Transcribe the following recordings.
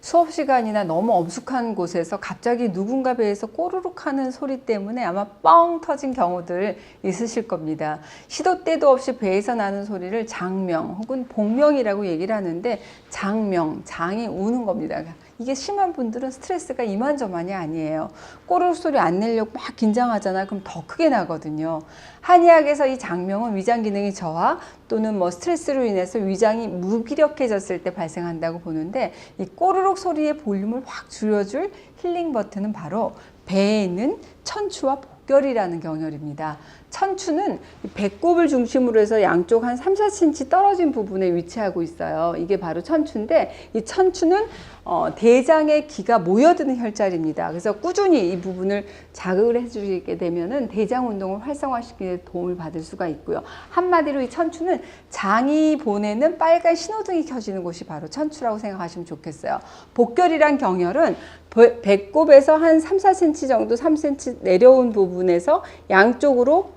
수업 시간이나 너무 엄숙한 곳에서 갑자기 누군가 배에서 꼬르륵 하는 소리 때문에 아마 뻥 터진 경우들 있으실 겁니다. 시도 때도 없이 배에서 나는 소리를 장명 혹은 복명이라고 얘기를 하는데 장명, 장이 우는 겁니다. 이게 심한 분들은 스트레스가 이만저만이 아니에요. 꼬르륵 소리 안 내려고 막 긴장하잖아. 그럼 더 크게 나거든요. 한의학에서 이 장명은 위장 기능이 저하 또는 뭐 스트레스로 인해서 위장이 무기력해졌을 때 발생한다고 보는데 이 꼬르륵 소리의 볼륨을 확 줄여줄 힐링 버튼은 바로 배에 있는 천추와 복결이라는 경혈입니다. 천추는 이 배꼽을 중심으로 해서 양쪽 한 3, 4cm 떨어진 부분에 위치하고 있어요. 이게 바로 천추인데 이 천추는 어, 대장의 기가 모여드는 혈자리입니다. 그래서 꾸준히 이 부분을 자극을 해주시게 되면은 대장 운동을 활성화시키는 데 도움을 받을 수가 있고요. 한마디로 이 천추는 장이 보내는 빨간 신호등이 켜지는 곳이 바로 천추라고 생각하시면 좋겠어요. 복결이란 경혈은 배- 배꼽에서 한 3, 4cm 정도 3cm 내려온 부분에서 양쪽으로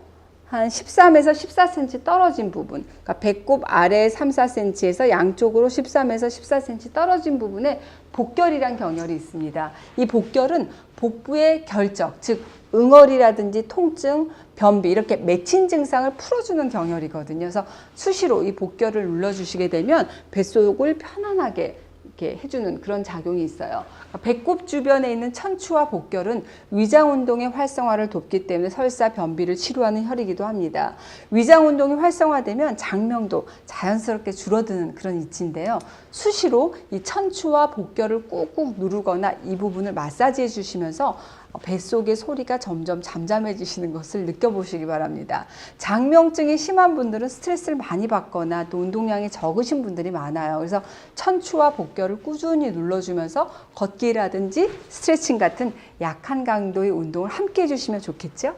한 13에서 14cm 떨어진 부분, 그러니까 배꼽 아래 3, 4cm에서 양쪽으로 13에서 14cm 떨어진 부분에 복결이란 경혈이 있습니다. 이 복결은 복부의 결적, 즉 응어리라든지 통증, 변비 이렇게 맺힌 증상을 풀어주는 경혈이거든요. 그래서 수시로 이 복결을 눌러주시게 되면 뱃속을 편안하게 이렇게 해주는 그런 작용이 있어요. 그러니까 배꼽 주변에 있는 천추와 복결은 위장 운동의 활성화를 돕기 때문에 설사 변비를 치료하는 혈이기도 합니다. 위장 운동이 활성화되면 장명도 자연스럽게 줄어드는 그런 이치인데요. 수시로 이 천추와 복결을 꾹꾹 누르거나 이 부분을 마사지해 주시면서 뱃속의 소리가 점점 잠잠해지시는 것을 느껴보시기 바랍니다. 장명증이 심한 분들은 스트레스를 많이 받거나 또 운동량이 적으신 분들이 많아요. 그래서 천추와 복결을 꾸준히 눌러주면서 걷기라든지 스트레칭 같은 약한 강도의 운동을 함께 해주시면 좋겠죠?